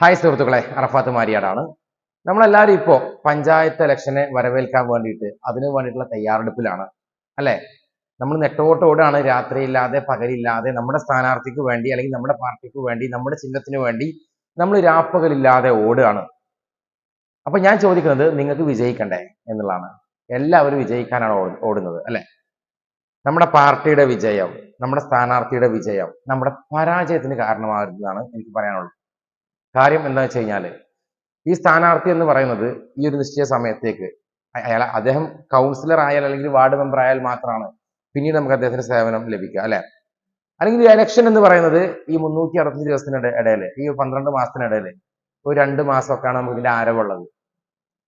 Hi സുഹൃത്തുക്കളെ അറഫാത്ത് മാരിയാടാണ്. നമ്മളെല്ലാവരും ഇപ്പോൾ പഞ്ചായത്ത് ഇലക്ഷനെ വരവേൽക്കാൻ വേണ്ടിയിട്ട് അതിനു വേണ്ടിയിട്ടുള്ള തയ്യാറെടുപ്പിലാണ്. അല്ലേ? നമ്മൾ നെട്ടോട്ടോടാണ് രാത്രിയില്ലാതെ പകലില്ലാതെ നമ്മുടെ സ്ഥാനാർത്ഥിക്ക് വേണ്ടി അല്ലെങ്കിൽ നമ്മുടെ പാർട്ടിക്ക് വേണ്ടി നമ്മുടെ ചിഹ്നത്തിന് വേണ്ടി നമ്മൾ രാപ്പകലില്ലാതെ ഓടുകയാണ്. അപ്പൊ ഞാൻ ചോദിക്കുന്നത് നിങ്ങൾക്ക് വിജയിക്കണ്ടേ എന്നുള്ളതാണ്. എല്ലാവരും വിജയിക്കാനാണ് ഓടുന്നത് അല്ലെ? നമ്മുടെ പാർട്ടിയുടെ വിജയം നമ്മുടെ സ്ഥാനാർത്ഥിയുടെ വിജയം നമ്മുടെ പരാജയത്തിന് കാരണമാകുന്നതാണ് എനിക്ക് പറയാനുള്ളത്. കാര്യം എന്താ വെച്ച് കഴിഞ്ഞാൽ ഈ സ്ഥാനാർത്ഥി എന്ന് പറയുന്നത് ഈ ഒരു നിശ്ചയ സമയത്തേക്ക് അയാൾ അദ്ദേഹം കൗൺസിലർ ആയാൽ അല്ലെങ്കിൽ വാർഡ് മെമ്പർ ആയാൽ മാത്രമാണ് പിന്നീട് നമുക്ക് അദ്ദേഹത്തിന് സേവനം ലഭിക്കുക അല്ലെ? അല്ലെങ്കിൽ എലക്ഷൻ എന്ന് പറയുന്നത് ഈ മുന്നൂറ്റി അറുപത്തഞ്ച് ദിവസത്തിനിടെ ഇടയിൽ ഈ പന്ത്രണ്ട് മാസത്തിനിടയിൽ ഒരു രണ്ട് മാസമൊക്കെയാണ് നമുക്ക് ഇതിന്റെ ആരവുള്ളത്.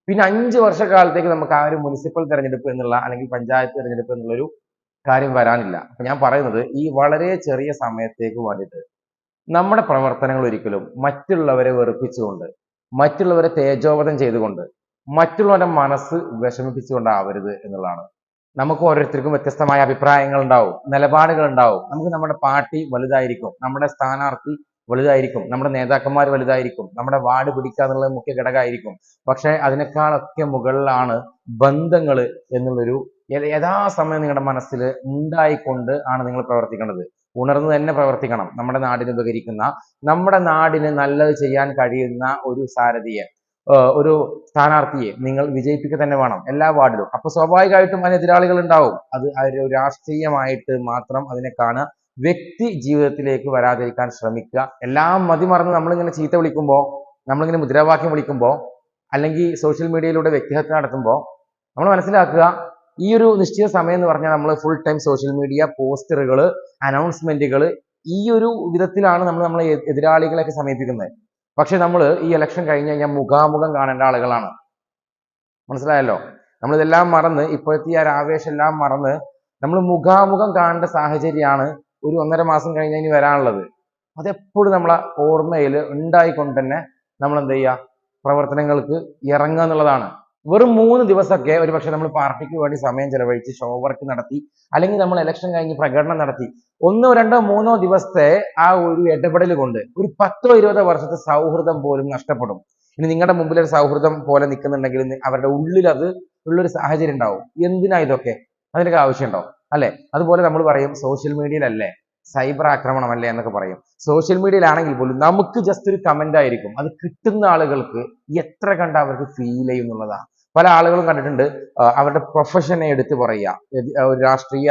പിന്നെ അഞ്ച് വർഷക്കാലത്തേക്ക് നമുക്ക് ആ ഒരു മുനിസിപ്പൽ തെരഞ്ഞെടുപ്പ് എന്നുള്ള അല്ലെങ്കിൽ പഞ്ചായത്ത് തെരഞ്ഞെടുപ്പ് എന്നുള്ളൊരു കാര്യം വരാനില്ല. അപ്പൊ ഞാൻ പറയുന്നത് ഈ വളരെ ചെറിയ സമയത്തേക്ക് വേണ്ടിയിട്ട് നമ്മുടെ പ്രവർത്തനങ്ങൾ ഒരിക്കലും മറ്റുള്ളവരെ വെറുപ്പിച്ചുകൊണ്ട് മറ്റുള്ളവരെ തേജോവധം ചെയ്തുകൊണ്ട് മറ്റുള്ളവരുടെ മനസ്സ് വിഷമിപ്പിച്ചുകൊണ്ടാവരുത് എന്നുള്ളതാണ്. നമുക്ക് ഓരോരുത്തർക്കും വ്യത്യസ്തമായ അഭിപ്രായങ്ങൾ ഉണ്ടാവും നിലപാടുകൾ ഉണ്ടാവും. നമുക്ക് നമ്മുടെ പാർട്ടി വലുതായിരിക്കും നമ്മുടെ സ്ഥാനാർത്ഥി വലുതായിരിക്കും നമ്മുടെ നേതാക്കന്മാർ വലുതായിരിക്കും നമ്മുടെ വാർഡ് പിടിക്കുക എന്നുള്ളത് മുഖ്യ ഘടകമായിരിക്കും. പക്ഷെ അതിനേക്കാളൊക്കെ മുകളിലാണ് ബന്ധങ്ങൾ എന്നുള്ളൊരു യഥാസമയം നിങ്ങളുടെ മനസ്സിൽ ഉണ്ടായിക്കൊണ്ട് ആണ് നിങ്ങൾ പ്രവർത്തിക്കേണ്ടത്. ഉണർന്ന് തന്നെ പ്രവർത്തിക്കണം. നമ്മുടെ നാടിന് ഉപകരിക്കുന്ന നമ്മുടെ നാടിന് നല്ലത് ചെയ്യാൻ കഴിയുന്ന ഒരു സാരഥിയെ ഒരു സ്ഥാനാർത്ഥിയെ നിങ്ങൾ വിജയിപ്പിക്കുക തന്നെ വേണം എല്ലാ വാർഡിലും. അപ്പൊ സ്വാഭാവികമായിട്ടും അതിന് എതിരാളികൾ ഉണ്ടാവും. അത് ഒരു രാഷ്ട്രീയമായിട്ട് മാത്രം അതിനെ കാണുക വ്യക്തി ജീവിതത്തിലേക്ക് വരാതിരിക്കാൻ ശ്രമിക്കുക. എല്ലാം മതിമറന്ന് നമ്മളിങ്ങനെ ചീത്ത വിളിക്കുമ്പോൾ നമ്മളിങ്ങനെ മുദ്രാവാക്യം വിളിക്കുമ്പോൾ അല്ലെങ്കിൽ സോഷ്യൽ മീഡിയയിലൂടെ വ്യക്തിഹത്യ നടത്തുമ്പോൾ നമ്മൾ മനസ്സിലാക്കുക ഈ ഒരു നിശ്ചിത സമയം എന്ന് പറഞ്ഞാൽ നമ്മൾ ഫുൾ ടൈം സോഷ്യൽ മീഡിയ പോസ്റ്ററുകൾ അനൗൺസ്മെന്റുകൾ ഈ ഒരു വിധത്തിലാണ് നമ്മൾ നമ്മളെ എതിരാളികളെയൊക്കെ സമീപിക്കുന്നത്. പക്ഷെ നമ്മൾ ഈ ഇലക്ഷൻ കഴിഞ്ഞ് കഴിഞ്ഞാൽ മുഖാമുഖം കാണേണ്ട ആളുകളാണ്. മനസ്സിലായല്ലോ? നമ്മൾ ഇതെല്ലാം മറന്ന് ഇപ്പോഴത്തെ ആ ആവേശം എല്ലാം മറന്ന് നമ്മൾ മുഖാമുഖം കാണേണ്ട സാഹചര്യമാണ് ഒരു ഒന്നര മാസം കഴിഞ്ഞ് ഇനി വരാനുള്ളത്. അതെപ്പോഴും നമ്മളെ ഓർമ്മയിൽ ഉണ്ടായിക്കൊണ്ട് തന്നെ നമ്മൾ എന്ത് ചെയ്യുക പ്രവർത്തനങ്ങൾക്ക് ഇറങ്ങുക എന്നുള്ളതാണ്. വെറും മൂന്ന് ദിവസമൊക്കെ ഒരുപക്ഷെ നമ്മൾ പാർട്ടിക്ക് വേണ്ടി സമയം ചെലവഴിച്ച് ഷോ വർക്ക് നടത്തി അല്ലെങ്കിൽ നമ്മൾ ഇലക്ഷൻ കഴിഞ്ഞ് പ്രകടനം നടത്തി ഒന്നോ രണ്ടോ മൂന്നോ ദിവസത്തെ ആ ഒരു ഇടപെടൽ കൊണ്ട് ഒരു പത്തോ ഇരുപതോ വർഷത്തെ സൗഹൃദം പോലും നഷ്ടപ്പെടും. ഇനി നിങ്ങളുടെ മുമ്പിൽ ഒരു സൗഹൃദം പോലെ നിൽക്കുന്നുണ്ടെങ്കിൽ അവരുടെ ഉള്ളിൽ അത് ഉള്ളൊരു സാഹചര്യം ഉണ്ടാവും. എന്തിനാ ഇതൊക്കെ? അതിനൊക്കെ ആവശ്യമുണ്ടോ? അല്ലെ? അതുപോലെ നമ്മൾ പറയും സോഷ്യൽ മീഡിയയിലല്ലേ സൈബർ ആക്രമണമല്ലേ എന്നൊക്കെ പറയും. സോഷ്യൽ മീഡിയയിലാണെങ്കിൽ പോലും നമുക്ക് ജസ്റ്റ് ഒരു കമന്റ് ആയിരിക്കും. അത് കിട്ടുന്ന ആളുകൾക്ക് എത്ര കണ്ട അവർക്ക് ഫീൽ ചെയ്യും എന്നുള്ളതാണ് പല ആളുകളും കണ്ടിട്ടുണ്ട്. അവരുടെ പ്രൊഫഷനെ എടുത്ത് പറയുക. ഒരു രാഷ്ട്രീയ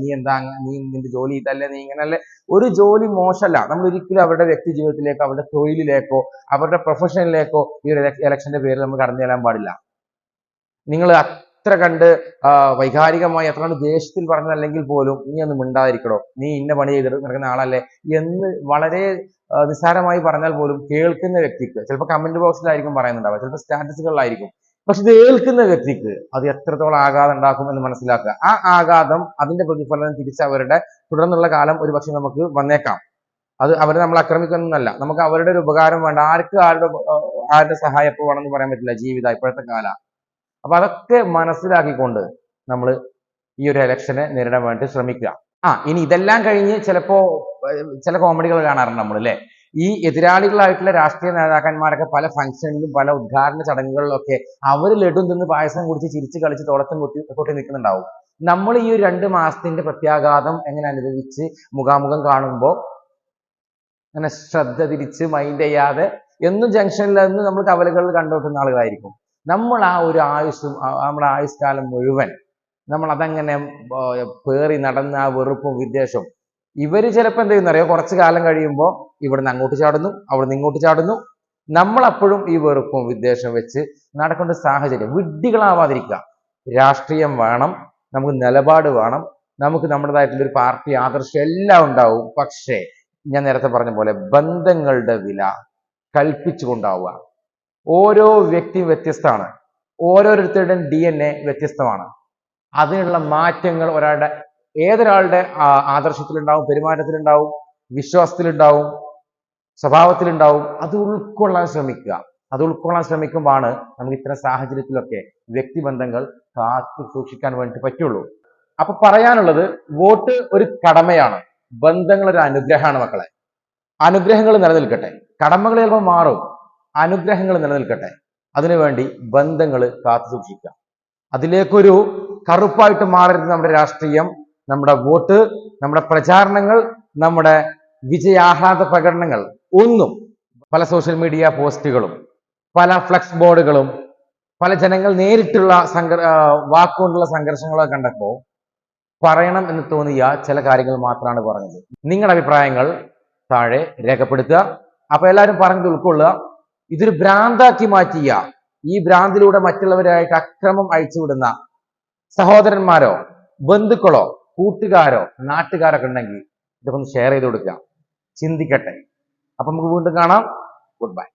നീ എന്താ നീ നിന്റെ ജോലി ഇതല്ലേ നീ ഇങ്ങനല്ലേ. ഒരു ജോലി മോശമല്ല. നമ്മൾ ഒരിക്കലും അവരുടെ വ്യക്തി ജീവിതത്തിലേക്കോ അവരുടെ തൊഴിലിലേക്കോ അവരുടെ പ്രൊഫഷനിലേക്കോ ഈ ഒരു ഇലക്ഷന്റെ പേരിൽ നമ്മൾ കടന്നു ചെല്ലാൻ പാടില്ല. നിങ്ങൾ അത്ര കണ്ട് വൈകാരികമായി എത്ര കണ്ട് ദേഷ്യത്തിൽ പറഞ്ഞതല്ലെങ്കിൽ പോലും നീ ഒന്ന് മിണ്ടാതിരിക്കണോ നീ ഇന്ന പണി ചെയ്തിട്ട് നടക്കുന്ന ആളല്ലേ എന്ന് വളരെ നിസ്സാരമായി പറഞ്ഞാൽ പോലും കേൾക്കുന്ന വ്യക്തിക്ക് ചിലപ്പോൾ കമന്റ് ബോക്സിലായിരിക്കും പറയുന്നുണ്ടാവുക. ചിലപ്പോൾ സ്റ്റാറ്റസുകളിലായിരിക്കും പക്ഷെ ഇത് ഏൽക്കുന്ന വ്യക്തിക്ക് അത് എത്രത്തോളം ആഘാതം ഉണ്ടാക്കും എന്ന് മനസ്സിലാക്കുക. ആ ആഘാതം അതിന്റെ പ്രതിഫലനം തിരിച്ച് അവരുടെ തുടർന്നുള്ള കാലം ഒരു പക്ഷെ നമുക്ക് വന്നേക്കാം. അത് അവരെ നമ്മൾ ആക്രമിക്കുന്നല്ല നമുക്ക് അവരുടെ ഒരു ഉപകാരം വേണ്ട. ആർക്ക് ആരുടെ ആരുടെ സഹായം എപ്പോൾ വേണമെന്ന് പറയാൻ പറ്റില്ല ജീവിതം ഇപ്പോഴത്തെ കാല. അപ്പൊ അതൊക്കെ മനസ്സിലാക്കിക്കൊണ്ട് നമ്മൾ ഈ ഒരു ഇലക്ഷനെ നേരിടാൻ വേണ്ടി ശ്രമിക്കുക. ആ ഇനി ഇതെല്ലാം കഴിഞ്ഞ് ചിലപ്പോ ചില കോമഡികൾ കാണാറുണ്ട് നമ്മൾ അല്ലെ ഈ എതിരാളികളായിട്ടുള്ള രാഷ്ട്രീയ നേതാക്കന്മാരൊക്കെ പല ഫംഗ്ഷനിലും പല ഉദ്ഘാടന ചടങ്ങുകളിലൊക്കെ അവർ ലഡു തിന്ന് പായസം കുടിച്ച് ചിരിച്ച് കളിച്ച് തോളത്തും കൊത്തി കൊട്ടി നിൽക്കുന്നുണ്ടാവും. നമ്മൾ ഈ ഒരു രണ്ട് മാസത്തിന്റെ പ്രത്യാഘാതം എങ്ങനെ അനുഭവിച്ച് മുഖാമുഖം കാണുമ്പോൾ അങ്ങനെ ശ്രദ്ധ തിരിച്ച് മൈൻഡ് ചെയ്യാതെ എന്നും ജംഗ്ഷനിൽ നിന്ന് നമ്മൾ കവലകളിൽ കണ്ടുകൊട്ടുന്ന ആളുകളായിരിക്കും. നമ്മൾ ആ ഒരു ആയുസ്സും ആ- നമ്മുടെ ആയുഷ്കാലം മുഴുവൻ നമ്മൾ അതങ്ങനെ പേറി നടന്ന ആ വെറുപ്പും വിദ്വേഷവും ഇവർ ചിലപ്പോൾ എന്ത് ചെയ്യുന്നറിയോ കുറച്ച് കാലം കഴിയുമ്പോൾ ഇവിടുന്ന് അങ്ങോട്ട് ചാടുന്നു അവിടുന്ന് ഇങ്ങോട്ട് ചാടുന്നു. നമ്മളപ്പോഴും ഈ വെറുപ്പും വിദ്വേഷം വെച്ച് നടക്കേണ്ട സാഹചര്യം വിഡ്ഢികളാവാതിരിക്കുക. രാഷ്ട്രീയം വേണം നമുക്ക് നിലപാട് വേണം നമുക്ക് നമ്മുടേതായിട്ടുള്ള ഒരു പാർട്ടി ആദർശം എല്ലാം ഉണ്ടാവും. പക്ഷേ ഞാൻ നേരത്തെ പറഞ്ഞ പോലെ ബന്ധങ്ങളുടെ വില കൽപ്പിച്ചുകൊണ്ടാവുക. ഓരോ വ്യക്തിയും വ്യത്യസ്തമാണ്. ഓരോരുത്തരുടെയും ഡി എൻ എ വ്യത്യസ്തമാണ്. അതിനുള്ള മാറ്റങ്ങൾ ഒരാളുടെ ഏതൊരാളുടെ ആദർശത്തിലുണ്ടാവും പെരുമാറ്റത്തിലുണ്ടാവും വിശ്വാസത്തിലുണ്ടാവും സ്വഭാവത്തിലുണ്ടാവും അത് ഉൾക്കൊള്ളാൻ ശ്രമിക്കുക. അത് ഉൾക്കൊള്ളാൻ ശ്രമിക്കുമ്പോഴാണ് നമുക്ക് ഇത്തരം സാഹചര്യത്തിലൊക്കെ വ്യക്തിബന്ധങ്ങൾ കാത്തു സൂക്ഷിക്കാൻ വേണ്ടി പറ്റുള്ളൂ. അപ്പൊ പറയാനുള്ളത് വോട്ട് ഒരു കടമയാണ്. ബന്ധങ്ങൾ ഒരു അനുഗ്രഹമാണ് മക്കളെ. അനുഗ്രഹങ്ങൾ നിലനിൽക്കട്ടെ. കടമകൾ ചിലപ്പോൾ മാറും. അനുഗ്രഹങ്ങൾ നിലനിൽക്കട്ടെ. അതിനുവേണ്ടി ബന്ധങ്ങൾ കാത്തു സൂക്ഷിക്കുക. അതിലേക്കൊരു കറുപ്പായിട്ട് മാറരുത് നമ്മുടെ രാഷ്ട്രീയം. നമ്മുടെ വോട്ട് നമ്മുടെ പ്രചാരണങ്ങൾ നമ്മുടെ വിജയാഹ്ലാദ പ്രകടനങ്ങൾ ഒന്നും പല സോഷ്യൽ മീഡിയ പോസ്റ്റുകളും പല ഫ്ലക്സ് ബോർഡുകളും പല ജനങ്ങൾ നേരിട്ടുള്ള സംഘ വാക്കുകൊണ്ടുള്ള സംഘർഷങ്ങളൊക്കെ കണ്ടപ്പോൾ പറയണം എന്ന് തോന്നിയ ചില കാര്യങ്ങൾ മാത്രമാണ് പറഞ്ഞത്. നിങ്ങളുടെ അഭിപ്രായങ്ങൾ താഴെ രേഖപ്പെടുത്തുക. അപ്പൊ എല്ലാവരും പറഞ്ഞത് ഉൾക്കൊള്ളുക. ഇതൊരു ഭ്രാന്താക്കി മാറ്റിയ ഈ ഭ്രാന്തിലൂടെ മറ്റുള്ളവരായിട്ട് അക്രമം അഴിച്ചുവിടുന്ന സഹോദരന്മാരോ ബന്ധുക്കളോ കൂട്ടുകാരോ നാട്ടുകാരൊക്കെ ഉണ്ടെങ്കിൽ ഇതൊക്കെ ഒന്ന് ഷെയർ ചെയ്ത് കൊടുക്കുക ചിന്തിക്കട്ടെ. അപ്പൊ നമുക്ക് വീണ്ടും കാണാം. Good bye